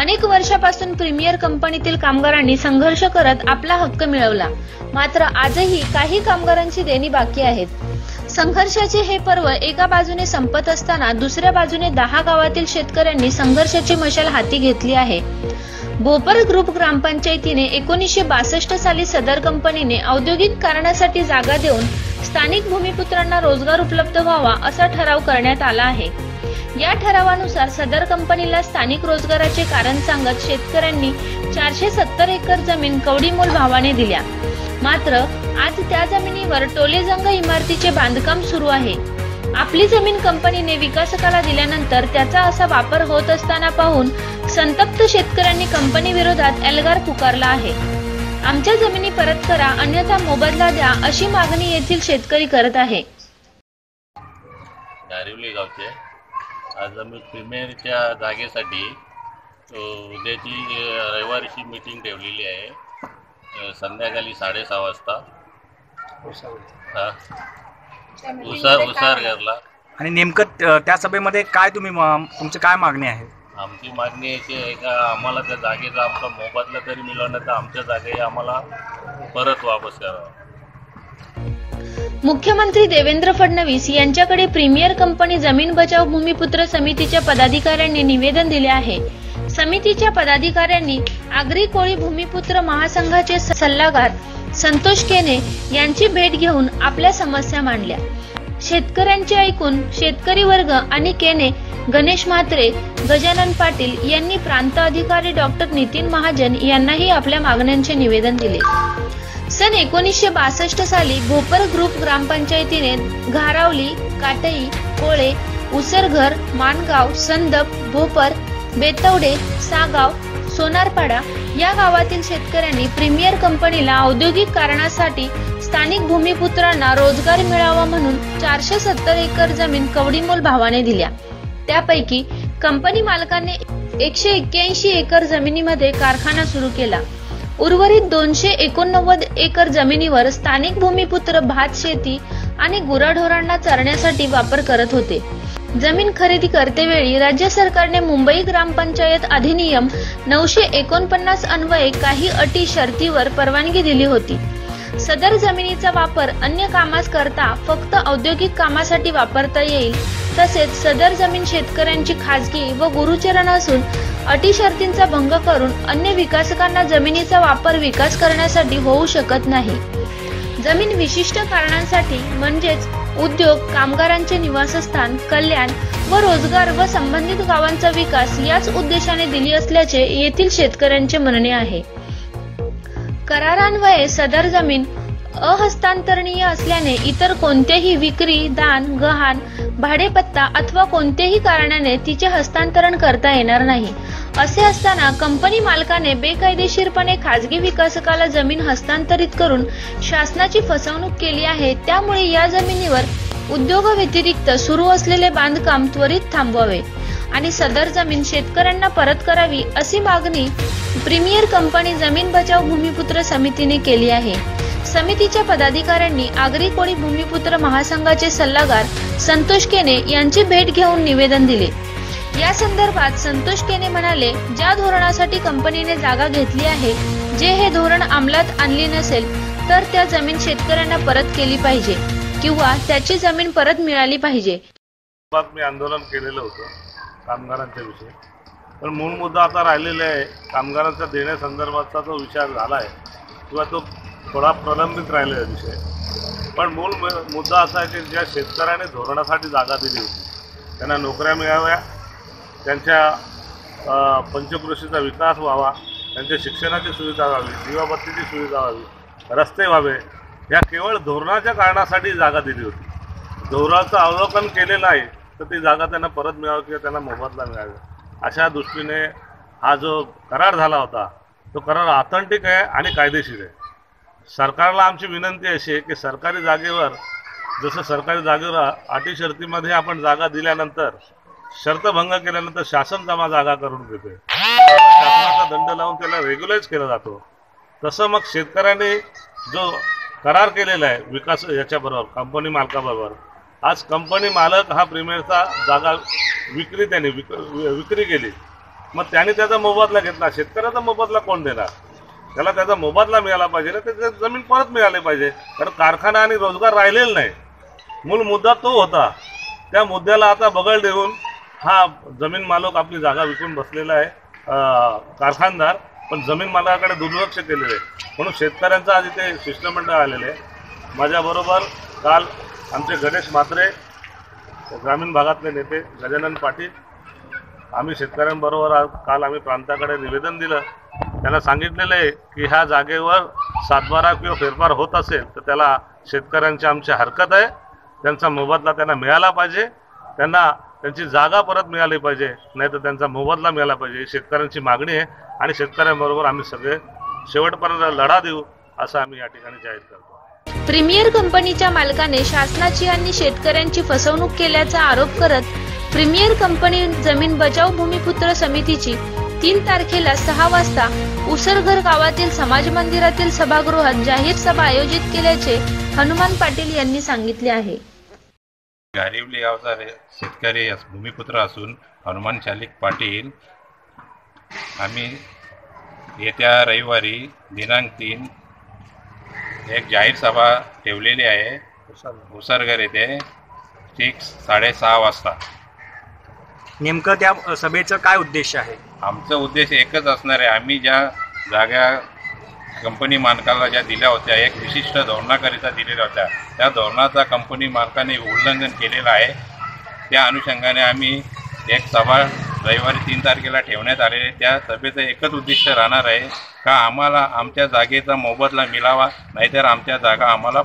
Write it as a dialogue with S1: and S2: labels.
S1: अनेक वर्षापासून प्रीमियर कंपनीतील कामगारांनी संघर्ष करत आपला हक्क मिळवला. मात्र आजही काही कामगारांची देणी बाकी आहेत. संघर्षाचे हे पर्व एका बाजूने संपत असताना दुसऱ्या बाजूने दहा गावातील शेतकऱ्यांनी संघर्षाची मशाल हाती घेतली आहे. बोपर ग्रुप ग्रामपंचायतीने एकोणीसशे बासष्ट साली सदर कंपनीने औद्योगिक कारणासाठी जागा देऊन स्थानिक भूमिपुत्रांना रोजगार उपलब्ध व्हावा असा ठराव करण्यात आला आहे. या ठरावानुसार सदर कंपनीला स्थानिक रोजगाराचे कारण सांगत शेतकऱ्यांनी चारशे सत्तर एकर जमीन कवडीमोल भावाने दिल्या. मात्र आज त्या जमिनीवर टोलेजंग इमारतीचे बांधकाम सुरू आहे. आपली जमीन कंपनीने विकासकाला दिल्यानंतर त्याचा असा वापर होत असताना पाहून संतप्त शेतकऱ्यांनी कंपनी विरोधात एल्गार पुकारला आहे. आमच्या जमिनी परत करा अन्यथा मोबदला द्या अशी मागणी येथील शेतकरी करत आहे.
S2: दारिवली गावचे. आज आम्ही प्रीमियरच्या जागेसाठी उद्याची रविवारीची मीटिंग ठेवलेली आहे. संध्याकाळी साडेसहा वाजता. हा. उसार उसार घरला.
S3: आणि नेमकं त- त्या सभेमध्ये काय तुम्ही म- तुमची काय मागणी आहे?
S2: आमची मागणी अशी आहे का आम्हाला त्या जागेचा आमचा मोबदला तरी मिळवणं तर आमच्या जागे आम्हाला परत वापस करावं.
S1: मुख्यमंत्री देवेंद्र फडणवीस यांच्याकडे प्रीमियर कंपनी जमीन बचाव भूमिपुत्र समितीच्या पदाधिकाऱ्यांनी निवेदन दिले आहे. समितीच्या पदाधिकाऱ्यांनी आगरी कोळी भूमिपुत्र महासंघाचे सल्लागार संतोष केने यांची भेट घेऊन आपल्या समस्या मांडल्या. शेतकऱ्यांचे ऐकून शेतकरी वर्ग आणि केने गणेश म्हात्रे गजानन पाटील यांनी प्रांत अधिकारी डॉक्टर नितीन महाजन यांनाही आपल्या मागण्यांचे निवेदन दिले. सन एकोणीसशे बासष्ट साली भोपर ग्रुप ग्रामपंचायतीने घारावली काटई कोळे उसरघर मानगाव संदप भोपर बेतवडे सागाव सोनारपाडा या गावातील शेतकऱ्यांनी प्रीमियर कंपनीला औद्योगिक कारणासाठी स्थानिक भूमिपुत्रांना रोजगार मिळावा म्हणून चारशे सत्तर एकर जमीन कवडीमोल भावाने दिल्या. त्यापैकी कंपनी मालकाने एकशे एक्क्याऐंशी एकर जमिनीमध्ये कारखाना सुरू केला. उर्वरित दोनशे एकोणनव्वद एकर जमिनीवर स्थानिक भूमिपुत्र भात शेती आणि गुराढोरांना चरण्यासाठी वापर करत होते. जमीन खरेदी करतेवेळी राज्य सरकारने मुंबई ग्रामपंचायत अधिनियम नऊशे एकोणपन्नास अन्वये काही अटी शर्तीवर परवानगी दिली होती. सदर जमिनीचा वापर अन्य कामास करता फक्त औद्योगिक कामासाठी वापरता येईल तसेच सदर जमीन शेतकऱ्यांची खाजगी व गुरुचरण असून अटी शर्तींचा भंग करून अन्य विकासकांना जमिनीचा वापर विकास करण्यासाठी होऊ शकत नाही. जमीन विशिष्ट कारणांसाठी म्हणजेच उद्योग कामगारांचे निवासस्थान कल्याण व रोजगार व संबंधित गावांचा विकास याच उद्देशाने दिली असल्याचे येथील शेतकऱ्यांचे म्हणणे आहे. करारान्वये सदर जमीन अहस्तांतरणीय असल्याने इतर कोणतेही विक्री दान गहाण भाडेपत्ता अथवा कोणत्याही कारणाने तिचे हस्तांतरण करता येणार नाही. असे असताना कंपनी मालकाने बेकायदेशीरपणे खाजगी विकासकाला जमीन हस्तांतरित करून शासनाची फसवणूक केली आहे त्यामुळे या जमिनीवर उद्योगाव्यतिरिक्त सुरू असलेले बांधकाम त्वरित थांबवावे आणि सदर जमीन शेतकऱ्यांना परत करावी अशी मागणी प्रीमियर कंपनी जमीन बचाव भूमिपुत्र समितीने केली आहे. समितीच्या पदाधिकाऱ्यांनी आगरी कोळी भूमिपुत्र महासंघाचे सल्लागार संतोष केने यांची भेट घेऊन निवेदन दिले. या संदर्भात संतोष केने म्हणाले ज्या धोरणासाठी कंपनीने जागा घेतली आहे जे हे धोरण अंमलात आणली नसेल तर त्या जमीन शेतकऱ्यांना परत केली पाहिजे किंवा त्याची जमीन परत मिळाली पाहिजे.
S4: मी आंदोलन केलेलं होतं कामगारांच्या विषयी. पण मूळ मुद्दा आता राहिलेला आहे कामगारांचा देण्यासंदर्भातचा जो विचार झाला आहे किंवा तो थोडा प्रलंबित राहिलेला विषय. पण मूळ मुद्दा असा आहे की ज्या शेतकऱ्याने धोरणासाठी जागा दिली होती त्यांना नोकऱ्या मिळाव्या त्यांच्या पंचकृषीचा विकास व्हावा त्यांच्या शिक्षणाची सुविधा व्हावी दिवाबत्तीची सुविधा व्हावी रस्ते व्हावे या केवळ धोरणाच्या कारणासाठी जागा दिली होती. धोरणाचं अवलोकन केलेलं आहे तर ती जागा त्यांना परत मिळावी किंवा त्यांना मोबदला मिळावा. अशा दृष्टीने हा जो करार झाला होता तो करार ऑथेंटिक आहे आणि कायदेशीर आहे. सरकारला आमची विनंती अशी आहे की सरकारी जागेवर जसं सरकारी जागेवर अटी शर्तीमध्ये आपण जागा दिल्यानंतर शर्तभंग केल्यानंतर शासन जमा जागा करून घेते शासनाचा दंड लावून त्याला रेग्युलाइज केला जातो. तसं मग शेतकऱ्यांनी जो करार केलेला आहे विकास याच्याबरोबर कंपनी मालकाबरोबर आज कंपनी मालक हा प्रीमियरचा जागा विक्री त्याने विक विक्री केली. मग त्याने त्याचा मोबदला घेतला. शेतकऱ्याचा मोबदला कोण देणार? त्याला त्याचा मोबदला मिळाला पाहिजे ना त्याची जमीन परत मिळाली पाहिजे. कारण कारखाना आणि रोजगार राहिलेला नाही. मूळ मुद्दा तो होता. त्या मुद्द्याला आता बगल देऊन हा जमीन मालक आपली जागा विकून बसलेला आहे कारखानदार. पण जमीन मालकाकडे दुर्लक्ष केलेलं आहे. म्हणून शेतकऱ्यांचं आज इथे शिष्टमंडळ आलेलं आहे. माझ्याबरोबर काल आमचे गणेश म्हात्रे ग्रामीण भागातले नेते गजानन पाटील. आम्ही शेतकऱ्यांबरोबर आज काल आम्ही प्रांताकडे निवेदन दिलं. त्यांना सांगितलेलं आहे की ह्या जागेवर सातबारा किंवा फेरफार होत असेल तर त्याला शेतकऱ्यांची आमची हरकत आहे. त्यांचा मोबदला त्यांना मिळाला पाहिजे. त्यांना त्यांची जागा परत मिळाली पाहिजे. नाही तर त्यांचा मोबदला मिळाला पाहिजे. ही शेतकऱ्यांची मागणी आहे आणि शेतकऱ्यांबरोबर आम्ही सगळे शेवटपर्यंत लढा देऊ असं आम्ही या ठिकाणी जाहीर करतो.
S1: प्रीमियर कंपनीच्या मालकाने शासनाची आणि शेतकऱ्यांची फसवणूक केल्याचा आरोप करत प्रीमियर कंपनी जमीन बचाव भूमिपुत्र समितीची तीन तारखेला सहा वाजता उसरघर गावातील समाज मंदिरातील सभागृहात जाहीर सभा आयोजित केल्याचे हनुमान पाटील यांनी सांगितले आहे.
S5: गारिवली गावचा शेतकरी अस- भूमिपुत्र असून हनुमान शालिक पाटील आम्ही येत्या रविवारी दिनांक तीन एक जाहीर सभा ठेवलेली आहे. उसरगर येथे ठीक साडेसहा वाजता.
S3: नेमकं त्या सभेचं काय उद्देश आहे?
S5: आमचा उद्देश एकच असणार आहे आम्ही ज्या जागा कंपनी मालकाला ज्या दिल्या होत्या एक विशिष्ट धोरणाकरिता दिलेल्या होत्या त्या धोरणाचा कंपनी मालकाने उल्लंघन केलेलं आहे त्या अनुषंगाने आम्ही एक सभा रविवारी तीन तारखेला ठेवण्यात आलेली आहे. त्या सभेचं एकच उद्दिष्ट राहणार आहे का आम्हाला आमच्या जागेचा मोबदला मिळावा नाहीतर आमच्या जागा आम्हाला